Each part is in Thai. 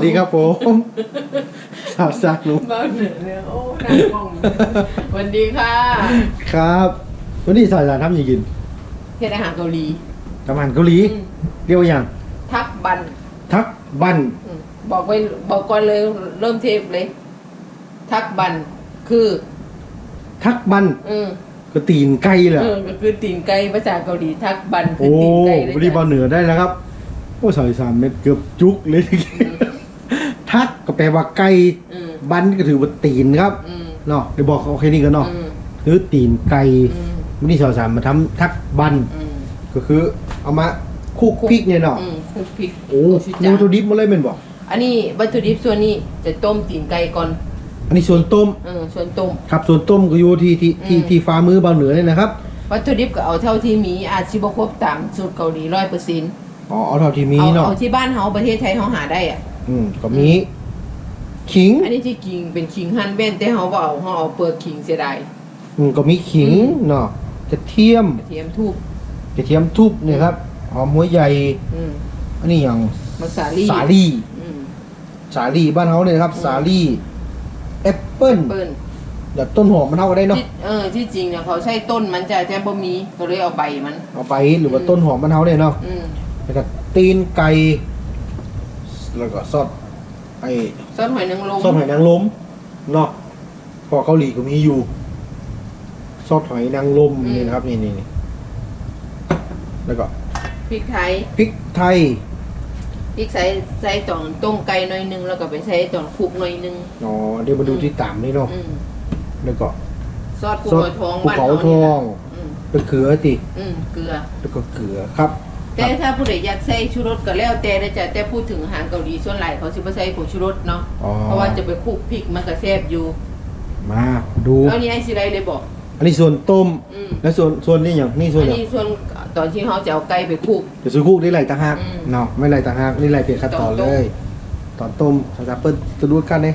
สวัสดีครับผมสาวซักลุงเบาเหนือเนี่ยโอ้หน้ามองสวัสดีค่ะครับ วันนี้สาวสารทำยังกินเฮ็ดอาหารเกาหลีทำอาหารเกาหลี อืมเรียกว่าอย่างทักบันทักบันอืมบอกไว้บอกก่อนเลยเริ่มเทปเลย ทักบันคือ ทักบันอืมก็ตีนไก่เหรอเออก็คือตีนไก่ภาษาเกาหลีทักบันคืโอ้อตีนไก่เลยวันนี้บอลเหนือได้แล้วครับ โอ้สาวสามเม็ดเกือบจุกเลยทักก็แปลว่าไก่อืมบันก็ถือว่าตีนครับอืมเนาะเดี๋ยวบอกโอเคนี่กันเนาะอืมคือตีนไก่อืมวันนี้สาวสามมาทำทักบันอืม ก็คือเอามาคลุกพริกเนี่ยเนาะอืมคลุกพริกโอ้ชิโนจาตัวดิบมาเลยเป็นบอกอันนี้วัตถุดิบส่วนนี้จะต้มตีนไก่ก่อนอันนี้ส่วนต้มเออส่วนต้ม ครับส่วนต้มก็อยู่ที่ที่ที่อืม ที่ฟ้ามือบางเหนือเลยนะครับวัตถุดิบก็เอาเท่าที่มีอาจสิบ่ครบตามสูตรเกาหลีร้อยเปอร์เซ็นต์อ๋อเอาเท่าที่มีเอาเนาะเอาที่บ้านเฮาประเทศไทยเฮาหาได้อะอืมก็มี ขิงอันนี้ที่ขิงเป็นขิงหั่นแว่นแต่เฮาบ่เอาเฮาเอาเปลือกขิงเสียดาย อืมก็มีขิงอืมเนาะกระเทียมกระเทียมทูบกระเทียมทุบเนี่ยครับหอมหัวใหญ่อืมอันนี้อย่างมะสาลี่สาลี่อืมสาลี่บ้านเขาเนี่ยนะครับอืมสาลี่แอปเปิ้ลเปิ้ลเดี๋ยวต้นหอมมันเท่ากันได้เนาะที่เออที่จริงเนี่ยเขาใช้ต้นมันจะแต่บ่มีก็เลยเอาใบมัน เอาไปหรือว่าอืมต้นหอมมันเท่าเนี่ยเนาะอืมแล้วก็ตีนไก่แล้วก็ซอส ไอ้ซอสหอยนางรมซอสหอยนางรมเนาะพอเกาหลีก็มีอยู่ซอสหอยนางรมนี่นะครับนี่นี่นี่แล้วก็พริกไทยพริกไทยพริกใส่ใส่ตอนต้มไก่หน่อยนึงแล้วก็ไปใส่ตอนคลุกหน่อยนึงอ๋อเดี๋ยวมาดูที่ตามนี่เนาะอืมแล้วก็ซอสภูซอสเขาทองภูบ้านเขาเฮาทนี่อล่ะงอืมเป็นเกลือติอืมเกลือแล้วก็เกลือครับ แต่ถ้าผู้ใดอยากใส่ชูรสก็แล้วแต่นะจ๊ะแต่พูดถึงอาหารเกาหลีส่วนใหญ่เขาสิบ่ใส่ผงชูรสเนาะอ๋อ เพราะว่าจะไปคลุกพริกมันก็แซ่บอยู่มาดูแล้วนี่ไอ้สิไรเลยบอก อันนี้ส่วนต้มอืม แล้วส่วนส่วนนี้อย่างนี่ส่วนอันอย่างนี้ส่วนตอนที่เขาจะเอาไก่ไปคลุก เดี๋ยวซื้อคุกได้ไหลต่างหากอืมเนาะไม่ไหลต่างหากนี่ไหลเปลี่ยนขั้นตอนตอนต้เลมยตอนต้มสตาร์เปิ้ลจะดูกันเนี่ย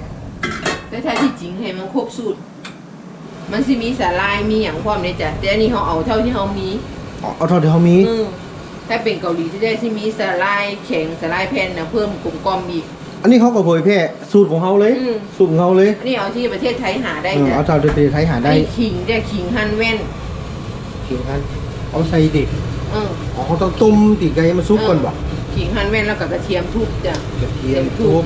แต่ถ้าที่จริงให้มันครบสูตร มันสิมีสาลายมีอย่างพร้อมเลยจ้ะแต่อันนี้เขาเอาเท่าที่เขามีอ๋อเอาเท่าที่เขามี อืม ถ้าเป็นเกาหลีที่ได้ที่มีสาลายแข็งสาลายแผ่นนะเพิ่มกลมกล่อมอีก อันนี้เขาก็เผยแพร่สูตรของเขาเลย อืม สูตรของเขาเลยอันนี้เอาที่ประเทศไทยหาได้เออจ้ะเอาเท่าที่ประเทศไทยหาได้ไอ้ขิงได้ขิงหั่นแว่นเขียนกันเอาใส่ดิเอออ๋อเขาต้องต้มตีไก่ให้มันซุกก่อนบ่ขิงหั่นแว่นแล้วก็กระเทียมทุบจ้ะ กระเทียมทุทุบบ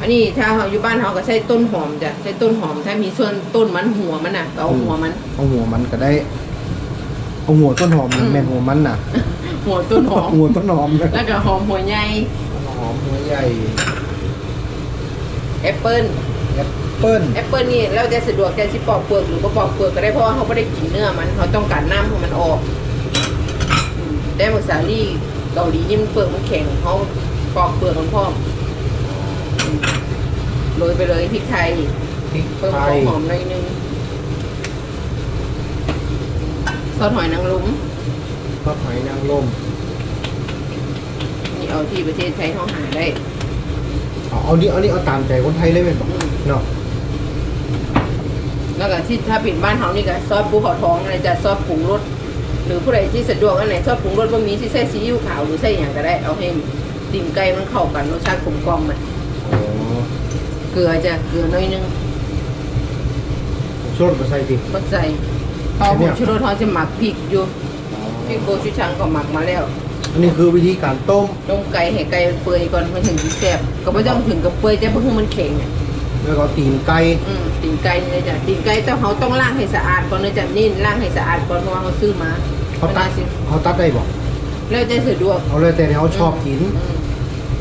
อันนี้ถ้าเขาอยู่บ้านเขาก็ใช้ต้นหอมจ้ะใช้ต้นหอมถ้ามีส่วนต้นมันหัวมันน่ะก็เอาหัวมันเอาหัวมันก็ได้ เอาหัวต้นหอมอืมแม่นหัวมันน่ะ หัวต้นหอมหัวต้นหอมนะแล้วก็หอมหัวใหญ่หอมหัวใหญ่แอปเปิ้ลแอปเปิ้ลแอปเปิ้ลนี่เราจะสะดวกจะสิปอกเปลือกหรือบ่ปอกเปลือกก็ได้เพราะว่าเขาไม่ได้กินเนื้อมันเขาต้องการน้ำของมันออกอืมได้หมกสาลี่เกาหลีนี่มันเปลือกมันแข็งเขาปอกเปลือกมันพร้อมอืมโรยไปเลยพริกไทยพริกเพิ่มไทความยหอมหน่อยนึงซ อสหอยนางรมทอดหอยนางรมนี่เอาที่ประเทศไทยเขาหาได้เอาเอานี่เอานี่เอาตามใจคนไทยเลยเป็นบอกอืมเนาะแล้วก็ที่ถ้าปิดบ้านเขานี่ก็ซอสปูเขาทองอะไรจะซอสปรุงรสหรือผู้ใดที่สะดวกอันไหนซอสปรุงรสว่ามีที่ใส่ซีอิ๊วขาวหรือใส่อย่างก็ได้ เอาให้ติ่มไก่มันเข้ากันรสชาติกลมกล่อมมันอ๋อเกลือจะเกลือน้อยนึงชดมาใส่ดิ ก็ใส่ พอผงชูรสเขาจะหมักพริกอยู่พริกโกชูชังก็หมักมาแล้ว อันนี้คือวิธีการต้ม ต้มไก่ให้ไก่มันเปื่อยก่อนมันถึงจะแซ่บก็ไม่ต้องถึงกับเปื่อยแต่เพื่อมันแข็งอะแล้วก็ตีนไก่อืมตีนไก่เนี่ยจ้ะตีนไก่ต้องเขาต้องล้างให้สะอาดก่อนนะจ๊ะนี่ล้างให้สะอาดก่อนเพราะว่าเขาซื้อมาเขาตัดวลสิเขาตัดได้บอกแล้วจะสะดวกเอาเลยแต่ที่เขาชอบกินอืม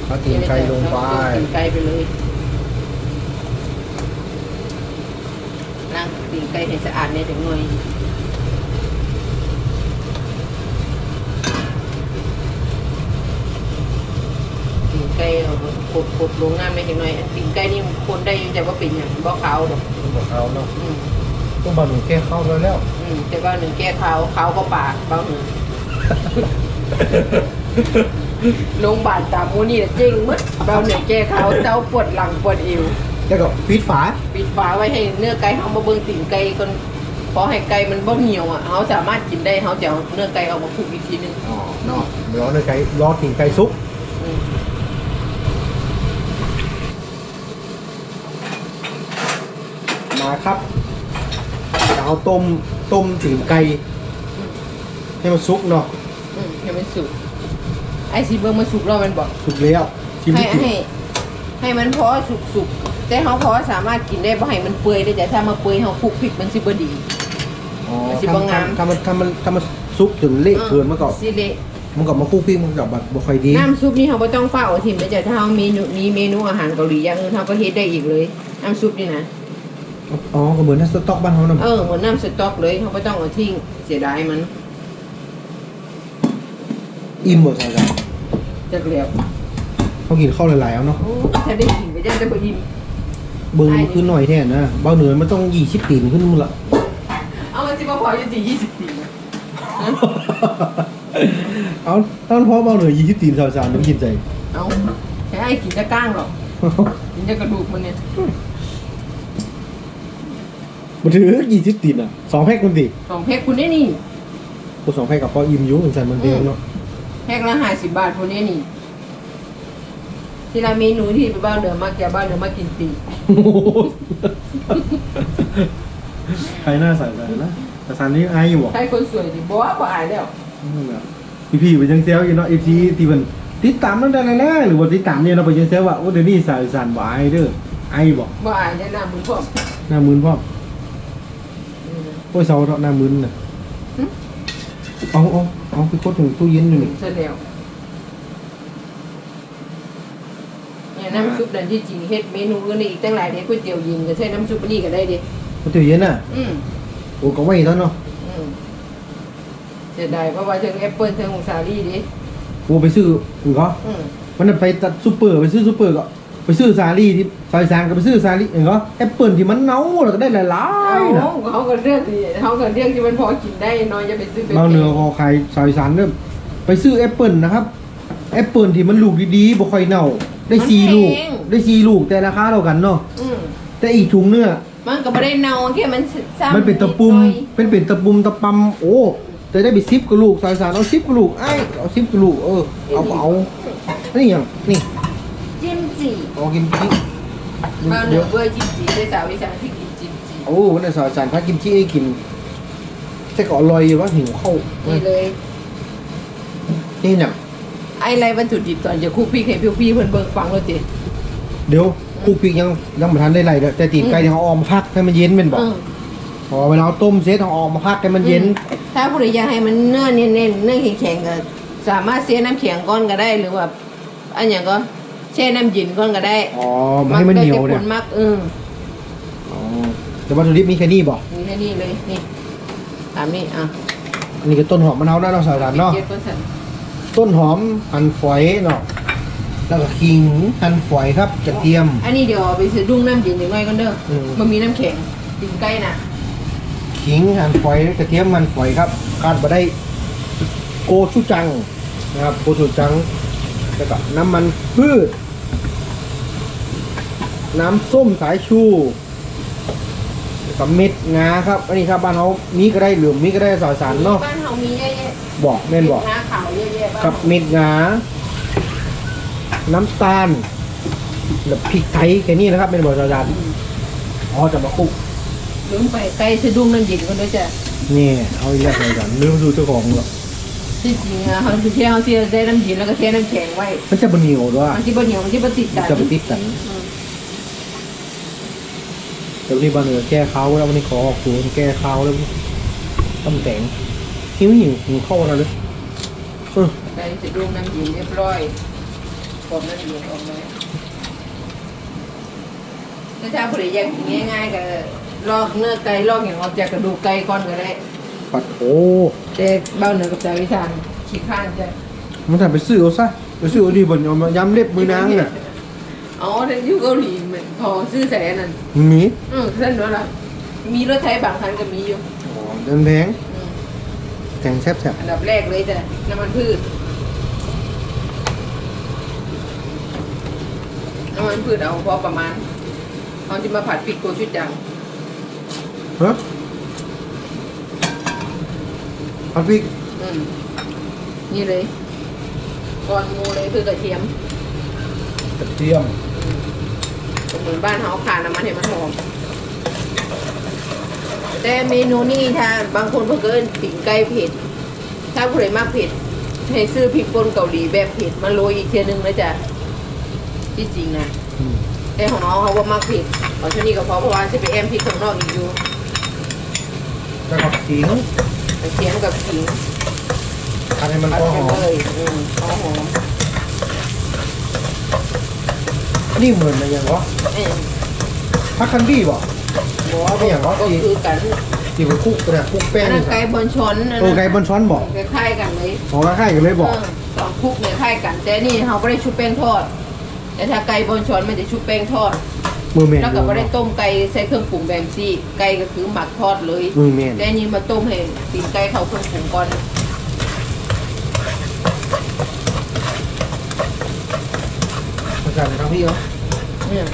เขาตีนไก่ลงไปตีนไก่ไปเลยล้างตีไก่ให้สะอาดเนี่ยถึงหน่อยตีไก่เอากดกดลงน้ำไม่ถึงหน่อยตีไก่นี่คนได้แต่ว่าเป็นอย่างบ่ขาวดอกบอขาวเนาะอืมต้องบาหนูแก้เข้าแล้วแล้วอืมแต่ว่าหนึ่งแก้ขาวขาวก็ปากเบาหนึ่งโรงพยาบาลตามมูนี่จริงมึดเบาหนึ่งแก้ขาวเจ้าปวดหลังปวดเอวแล้วก็ปิดฝา ปิดฝาไว้ให้เนื้อไก่เขามาเบิ่งตีนไก่คนพอให้ไก่มันบ่เหนียวอะเขาสามารถกินได้เขาจะเเนื้อไก่เอามาคลุกอีกทีหนึงอ๋อเนาะร้อนื้อไก่ร้อนถึงไก่ซุปมาครับเอาต้มต้มถึงไก่ให้มันซุกเนาะอืมยังไม่สุกไอซีเบอร์มันสุกแล้วมันบอก สุกแล้วชิให้ให้ให้มันพอสุกสุก แต่เขาพอสามารถกินได้บ่ให้มันเปื่อยได้แต่ถ้ามาเปื่อยเขาคลุกพริกมันสิบ่ดี อ๋อสิบ่งามถ้ามันถ้ามันถ้ามันสุกจนเละเกินมันก็สิเละมันก็มาคู่ปิ้งมันก็แบบบ่ค่อยดีน้ำซุปนี่เขาบ่ต้องเฝ้าเอาถิ่มไปแต่ถ้าเขามีเมนูมีเมนูอาหารเกาหลีอย่างอื่นเขาก็เฮ็ดได้อีกเลยน้ำซุปนี่นะอ๋อก็เหมือนถ้าสต๊อกบ้านเขานะเออเหมือนน้ำสต๊อกเลยเขาบ่ต้องเอาทิ้งเสียดายมัน อิ่มหมดใช่ไหมจักแล้วเขากินข้าวหลายๆเอาเนาะโอ้ถ้าได้กินก็จะได้บ่อิ่ม เบิ้งมันขึ้นหน่อยแท้นะเบ้าเหนือมันต้องยี่สิบตีนขึ้นมึงละเอามันสิบ่พออยู่ที่20ปีนะเอาตอนพอเบ้าเหนือยี่สิบตีนสาวสารมันกินใจเอาแค่ให้กินจะก้างหรอกกินจะกระดูกมันเนี่ยมันถือยี่สิบตีนอะสองแพ็คมันดิสองแพ็คคุณได้นี่กูสองแพ็คกับพออิ่มอยุ่งใส่มันเดียวเนาะแพ็คละห้าสิบบาทคนนี้นี่ ที่ร้านเมนูที่ไปบ้านเหนือมาแกบ้านเหนือมากินปีใครหน้าใส่ใจนะแต่สารนี้อายอยู่อะใครคนสวยดิบอกว่าบ่อายแล้วพี่พี่ๆไปยังเซลอยู่เนาะเอฟซีที่มันติดตามนั่นได้แน่ๆหรือว่าติดตามเนี่ยเราะไปยังเซลว่าโอ้เดี๋ยวนี้สายสารบ่อายเด้ออายบอกบ่อายแนะนำมึงพ่อมหน้ามึนพ่อมอืมโอ้ยเสาเถาะหน้ามึนน่ะหึเอาเอาเอาไปโคตรถึงตู้เย็นอยู่นี่เสร็จแล้วเนี่ยน้ำซุปนั่นที่จริงเฮ็ดเมนูอื่นอีกตั้งหลายเด้ก๋วยเตี๋ยวยิงก็ใช้น้ำซุปอันนี้ก็ได้เดิมันตู้เย็นน่ะอืมโอ้ก็ไว้แล้วเนาะอืมเสียดายเพราะว่าเชิงแอปเปิลเชิงของซาลี่ดิโอ้ไปซื้ออือก็อืมมันนะไปตัดซูเปอร์ไปซื้อซูเปอร์ก็ไปซื้อซาลี่ที่ซอยซางก็ไปซื้อซาลี่เองก็แอปเปิลที่มันเน่าแล้วก็ได้หลายเอาๆนะเขาก็เลือกดิเขาก็เลือกที่มันพอกินได้น้อยจะไปซื้อไปเราเนื้อคอไข่ซอยซานเริ่มไปซื้อแอปเปิลนะครับแอปเปิลที่มันลูกดีๆบ่ค่อยเน่า ได้สี่ลูกได้สี่ลูกแต่ราคาเท่ากันเนาะอืมแต่อีกถุงเนื้อมันก็ไม่ได้เน่าแค่มันซ้ำมันเป็นตะปุ่มนิดหน่อยเป็นเป็นตะปุ่มตะปำโอ้จะได้ไปซิปกับลูกซอยซานเอาซิปกับลูกไอ้เอาซิปกับลูกเออเอาก็เอานี่อย่างนี่จิ้มจีเอากินพริกมาเหนืเดี๋ยอวเบอร์จิ้มจีได้สาววิชาที่กินจิ้มจีโอ้วันนี้สอยซานพักกิมจิให้กินแต่ก็อร่อยอยู่ว่าหิวข้าวนี่เลยนี่เนี่ย ไอ้ไรวัตถุดิบตอนจะคุกพี่ให้พี่ๆเพิ่นเบิ่งฟังแล้วจิเดี๋ยวคลุกพริกยังยังไม่ทันได้ไรเด้อแต่ตีนไก่ที่เขาเออกมาพักให้มันเย็นเป็นบอกเออพอเวลาเอาต้มเสร็จเขาเออกมาพักให้มันเย็น ถ้าผู้ใดอยากให้มันเนื้อเน้นๆเนื้อแข็งๆก็สามารถเสียน้ำแข็งก้อนก็ได้หรือว่าอันอย่างก็แช่น้ำเย็นก้อนก็ได้อ๋อไม่ให้มันเหนียวได้เนี่ยแต่ผลมักเอออ๋อแต่วัตถุดิบมีแค่นี้บอกนี่แค่นี้เลยนี่ถามนี่อะอันนี้ก็ต้นหอมมะนาวหน้าเราใส่กันเนาะ เจ็ดเปอร์เซ็นต์ ต้นหอมหั่นฝอยเนาะแล้วก็ขิงหั่นฝอยครับกระเทียม อันนี้เดี๋ยวเอาไปสะดุ้งน้ำเย็นอย่างน้อยกันเด้ออืมมันมีน้ำแข็งตินใกล้น่ะขิงหั่นฝอยกระเทียมหั่นฝอยครับขาดมาได้โกชูจังนะครับโกชูจังแล้วก็น้ำมันพืช น้ำส้มสายชูแล้ว กับเม็ดงาครับ อันนี้ครับบ้านเขามีก็ได้หรือมีก็ได้สอยสารเนาะบ้านเฮามีเยอะแยะบอกแม่นบอกหน้าขาวเยอะแยะบ้านกับเม็ดงา น้ำตาลแล้วพริกไทยแค่นี้นะครับเป็นบทสารอืมอ๋อจะมาคลุกลืมไปใกล้สะดุ้งน้ำเย็นกันด้วยจ้ะนี่เอาอีกแล้วสอยสารลืมดูเจ้าของหรอกที่จริงอะเขาคือแช่เขาเสียได้น้ำเย็นแล้วก็แช่น้ำแข็งไว้ มันจะบะเหนียวด้วยมันที่บ่เหนียวมันที่บ่ติดกันจะไปติดกันอืม แต่วันนี้บ้านเหนือแก้ข้าวแล้ววันนี้ขอออกครัวแก้ข้าวแล้วต้มแตงหิวหิวหิวเข้าแล้วเลยเออใกล้สะดุ้งน้ำเย็นเรียบร้อยกดน้ำเย็นออกเลยถ้าถ้าผู้ใดอยากกินง่ายๆก็ลอกเนื้อไก่ลอกอย่างออกจากกระดูกไก่ก่อนก็ได้ปัดโอ้แต่เบ้าเหนือกับสาวิชานขี้ข้านจ้ะมันทำไปซื้อเอาซะไปซื้อเอาดีบนเอามาย้ำเล็บมือนางน่ะอ๋อถ้าอยู่เกาหลี เหมือนพอซื้อแสนนั่นมีอืมเส้นด้วยล่ะมีรถไทยบางคันก็มีอยู่อ๋อเดินแพงอืมแพงแซ่บแซ่บอันดับแรกเลยจ้ะน้ำมันพืชน้ำมันพืชเอาพอประมาณเอาที่มาผัดพริกโกชุดจังฮะเอาพริกอืมนี่เลยก่อนหมูเลยคือกระเทียมกระเทียม เหมือนบ้านเขาขาน้ำมันให้มันหอม แต่เมนูนี้ถ้าบางคนเพิ่งเกินปิ่งไก่เผ็ด ถ้าผู้ใดมากเผ็ดให้ซื้อพริกป่นเกาหลีแบบเผ็ดมาโรยอีกเทียหนึงนะจ๊ะที่จริงนะอืมแต่ของน้องเขาว่ามากเผ็ดของชนี้ก็เพราะเพราะว่าจะไปแอมพริกข้างนอกอีกอยู่แล้วก็ขิงไปเคียงกับขิงอันนี้มันผัดก็หไปอมเลยอืมหอมหอม นี่เหมือนอะไรอย่างวะเอ้ยพักคันดี้บ่บอกว่าไม่อย่างว่าก็คือกันที่มันคลุกเนี่ยคลุกแป้อังนนั้นี่นคไก่รับบนช้อนอันโอ้นั้นไก่บนช้อนบอกคล้ายๆกันเลยของราคากันเลยบอกเสองคลุกเนี่ยคล้ายกัน แต่นี่เขาไม่ได้ชุบแป้งทอด แต่ถ้าไก่บนช้อนมันจะชุบแป้งทอดมือเมนแล้วก็ไม่ได้ต้มไก่ใส่เครื่องปรุงแบบซี่ไก่ก็คือหมักทอดเลยมือเมนแต่นี่มาต้มให้ตีนไก่เขาเครื่องปรุงก่อน ประกันครับพี่เหรอเนี่ย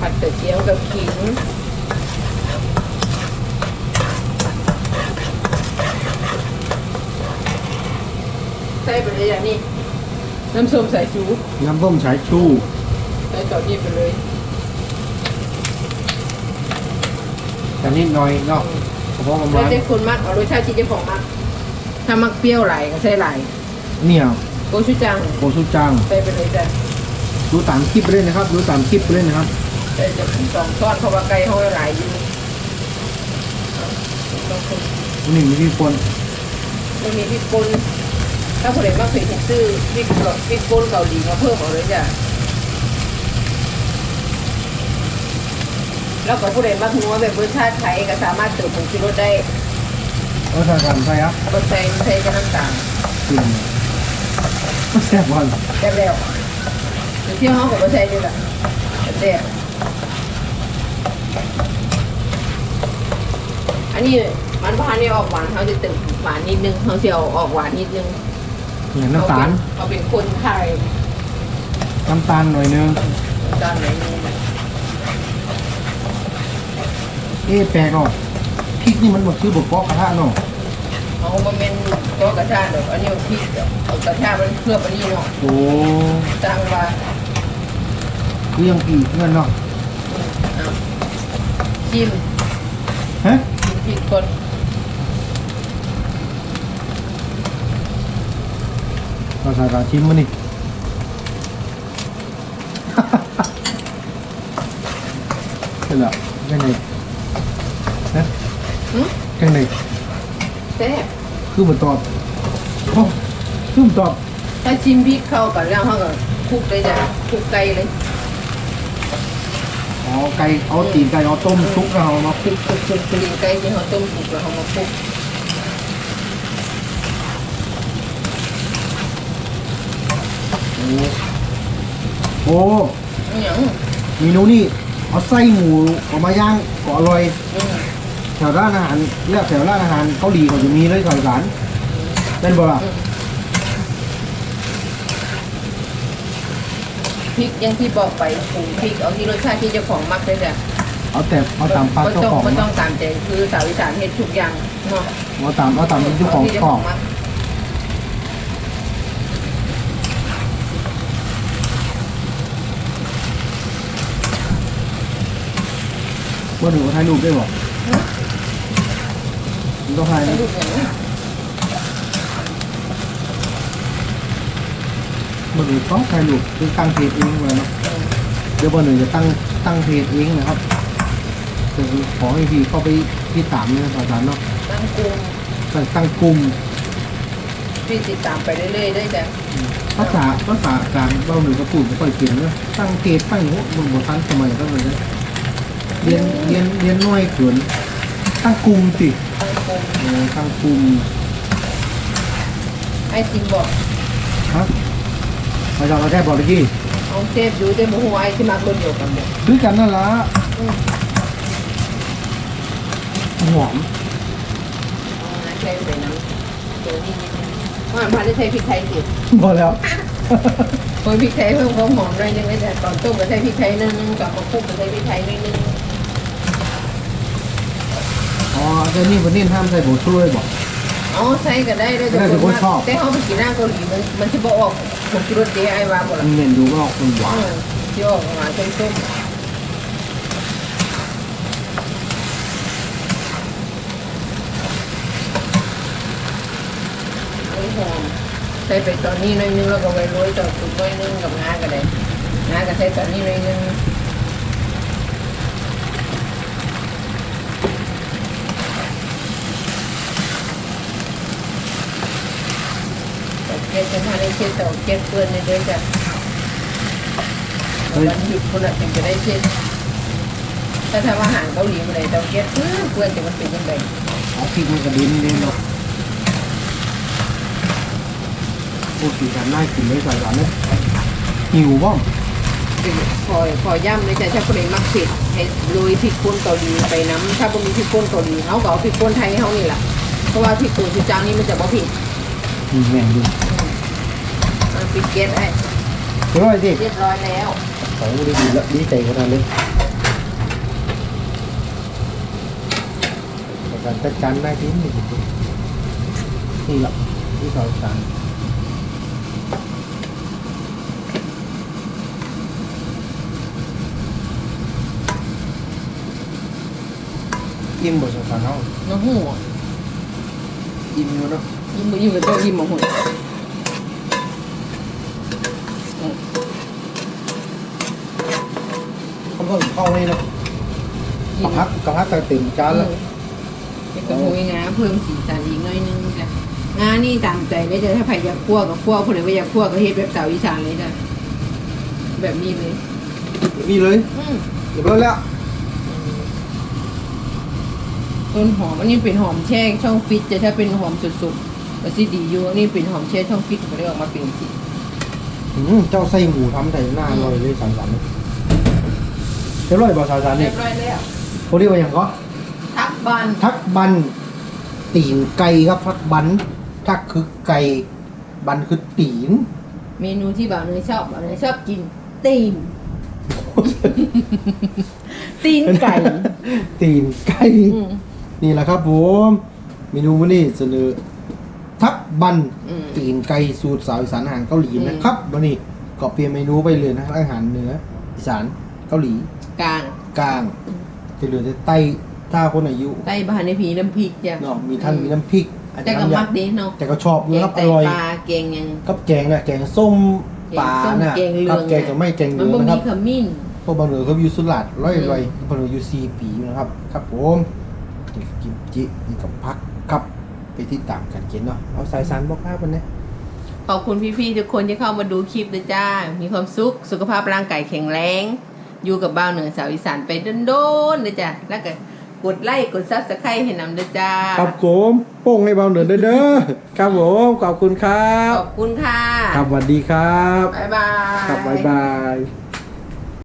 ผัดกระเทียมกับขิงใส่ไปเลยอย่างนี้ น้ำส้มสายชูน้ำส้มสายชูใส่ต่อนี้ไปเลยแต่นิดหน่อยเนาะเฉพาะประแล้มาวณเจ้าคนมักเอารสชาติที่เจ้าของมักถ้ามักเปรี้ยวไหลายก็ใส่ไหลายเนี่ย โกชูจังโกชูจังใส่ไปเลยจ้ะดูตามคลิปไปเลยนะครับ ดูตามคลิปไปเลยนะครับใส่จะสองช้อนเพราะว่าไก่เขาหลายอยู่ต้องคนวันนี้มีพี่คนมันมีพริกป่นถ้าคนไหนมากเผ็ดจะซื้อพริกเกาพริกป่นเกาหลีมาเพิ่มเอาเลยจ้ะแล้วก็ผู้ใดมักนัวแบบรสชาติไทยก็สามารถเติมผงชูรสได้เอาใส่กันใส่ครับก็ใส่ใส่กับน้ำตาล กินแซ่บวันแซ่บแล้วเดี๋ยวเที่ยวห้องกับมาใส่ด้วยล่ะแซ่บอันนี้มันพานี่ออกหวานเขาจะเติมหวานนิดนึงเขาจะเอาออกหวานนิดนึงอย่างน้ำตาลเขาเป็นคนไทยน้ำตาลหน่อยนึงน้ำตาลไหนนี่เอ๊ะแปลกเนาะพริกนี่มันหมดคือบกเกาะกระทะเนาะ เอามาเป็นตัวกระชาดอกอันนี้เอาพริกดอกเอากระชามันเคลือบอันนี้เนาะโอ้ตั้งว่าคือยังกี่เงินเนาะเอาจิ้มฮะจิ้มพริกก่อนเราใส่กระชิมมานี่เป็นละยังไงฮะ หึ ยังไง แซ่บ คือมันตอบโอ้คือมันตอบถ้าจิ้มพริกเข้ากันแล้วเขาก็คลุกเลยจ้ะคลุกไก่เลยอ๋อไก่เอาตีนไก่เอาต้มซุปแล้วเอามาคลุกคลุกคลุกคลุกตีนไก่ที่เขาต้มสุกแล้วเขามาคลุกโอ้อหย่างเมนูนี่เอาไส้หมูเออกมาย่างก็อร่อย อืม แถวร้านอาหารเรียกแถวร้านอาหารเกาหลีเขาจะมีเลยก่อนร้านเป็นบ่ล่ะอืมพริกอยังที่บอกไปปรุงพริกเอาที่รสชาติที่เจ้าของมักเลยจ้ะเอาแต่เอาตามปากเจ้าต้องของไม่ต้นะองตามใจคือสาวอีสานเฮ็ดทุกอย่างเนาะเอาตามเอาตามเจ้าของที่เจ้าชขออบงมักเมื่อหนูถ่ายรูปได้บ่มัน ต้องถ่ายสรุปอย่างนี้เมื่อหนูต้องถ่ายรูปคือตั้งเพจเองเลยเนาะอืมเดี๋ยวเมื่อหนูจะตั้งตั้งเพจเองนะครับแต่ขอให้พี่เข้าไปที่ตามนี่นะสารเนาะตั้งกลุ่มตั้งตั้งกลุ่มพี่ติดตามไปเรื่อยๆได้จ้ะภาษาภาษากลางเราหนึ่งกระปุ่นไม่ค่อยเก่งเนอะตั้งเพจตั้งหัวบนบททันสมัยต้องเลยนะเรียนเรียนเรียนน้อยเขินตั้งกลุ่มสิตั้ง กลุ่มเออตั้งกลุ่มไอ้จิมบอกฮะมาจากเราแค่บอกเลยกี้เอาเซฟอยู่แต่โมโหไอ้ที่มาคนเดียวกันเนี่ยซื้อกันนั่นละอืมหอมเอานะใช้ไปน้ำตัวนี้นิดนึงว่าพาได้ใช้พริกไทยสิพอแล้วโรยพริกไทยเพิ่มความหอมหน่อยนึงไว้แต่ก่อนต้มก็ใช้พริกไทยนิดนึงก่อนมาคลุกก็ใช้พริกไทยนิดนึง อ๋อแต่นี่คนนี้ห้ามใส่ผงชูรสเยบอก เอใส่ก็ได้ได้แต่คนชอบ แต่เขาไปกินหน้าเกาหลีมันมันจะบออกผงชูรสเจ๊ไอ้วาบ่ล่มันเมนดูก็ออกคนหวานที่ออกหวานส้มๆใส่ไปตอนนี้หน่อยนึงแล้วก็ไว้โรยต่อถุงไว้นึงกับงากระเด็นงาก็ใส่ตอนนี้หน่อยนึง แต่เก็ดจะมาได้เช็ดต่อเก็ดเปื้อนในเด้อจ้ะวันหยุดคนละถึงจะได้เช็ดถ้าทำอาหารเกาหลีมาเลยต้องเก็ดเปื้อนเปื้อนจะมันเป็นยังไงเอาพริกมันกระเด็นเลยเนาะโอ้สีสันน่ากินเลยสายหวานเลยหิวบ้างพอพอย่ำเลยจ้ะถ้าคนไหนมักเผ็ดให้โรยพริกป่นเกาหลีไปน้ำถ้าบ่มีพริกป่นเกาหลีเขาก็เอาพริกป่นไทยให้เขานี่แหละเพราะว่าพริกป่นชุดจางนี่มันจะบ่เผ็ดมีแม่งดู มันพริกเก็ตไอ้เฮ้ยดิเรียบร้อยแล้วของดีดีแล้วดีใจขนาดเลยในการจัดการได้ที่นี่นี่แหละที่สาวสารอิ่มบ่สาวสารเนาะน้องหูอิ่มอยู่เนาะยิ้มบ่ยิ้มก็ต้องยิ้มมาหุ่ เขาเพิ่มเข้าให้เนาะกระพักกระพักแต่เต็มจานแล้วนี่ก็โหยงาเพิ่มสีสันอีกหน่อยนึงจ้ะงานี่ตามใจเลยจ้ะถ้าใครอยากคั่วก็คั่วคนไหนไม่อยากคั่วก็เฮ็ดแบบสาวอีสานเลยจ้ะแบบนี้เลยมีเลยอืมเรียบร้อยแล้วต้นหอมอันนี้เป็นหอมแช่ช่องฟิตจะถ้าเป็นหอมสุดๆก็สิดีอยู่อันนี้เป็นหอมแช่ช่องฟิตก็ได้ออกมาเป็นสีอืมเจ้าไส้หมูทำใส่หน้าอร่อยเลยสารสาร เรียบร้อยบ่สารสารเรีนี่ยบร้อยแล้วเขาเรียกว่าอย่างก็ทักบานทักบันตีนไก่ครับทักบันทักคือไก่บันคือตีน เมนูที่บ่าวเนยชอบบ่าวเนยชอบกินตีน ตีนไก่ตีนไก่ อืม นี่แหละครับผมเมนูวันนี้เสนอ ทักบันอืมตีนไก่สูตรสาวอีสานอาหารเกาหลีอืม นะครับวันนี้ก็เปลี่ยนเมนูไปเลยนะอาหารเหนืออีสานเกาหลี กลางกลาง จะเหลือแต่ใต้ถ้าคนอายุไต้บานในผีน้ำพริกจ้ะเนาะมีท่านมีน้ำพริกอาจแต่จะก็น้ำมัยากเด้เนาะแต่ก็ชอบแกเนื้งครับอไตร่อยปลาแกงยัง กับแกงน่ะแกงส้มปลาแกงส้มน่ะแกงเหลืองครับแกงกับไม่แกงเหมัลืนองบ่นะคมีรับขมิ้น พวกบางเหนือเขาอยู่สุราษฎร์ร้อยอืม ร้อยบางเหนืออยู่ซีปีอยู่นะครับ ครับผมกิมจินี่กับพักครับไปที่ตามกันเกณฑ์เนาะเอาสายสารบอกภาพมันนะขอบคุณพี่ๆทุกคนที่เข้ามาดูคลิปนะจ้า มีความสุข สุขภาพร่างกายแข็งแรง อยู่กับบ้าวเหนือสาวอีสานไปโดนๆนะจ้ะแล้วก็กดไลค์กดซับสไครต์ให้นำนะจ้าครับผมโป้งให้เบาเหนือเด้อเด้อครับผมขอบคุณครัขบ อบคุณค่ะครับสวัสดีครับ บ๊ายบาย ครับบ๊ายบาย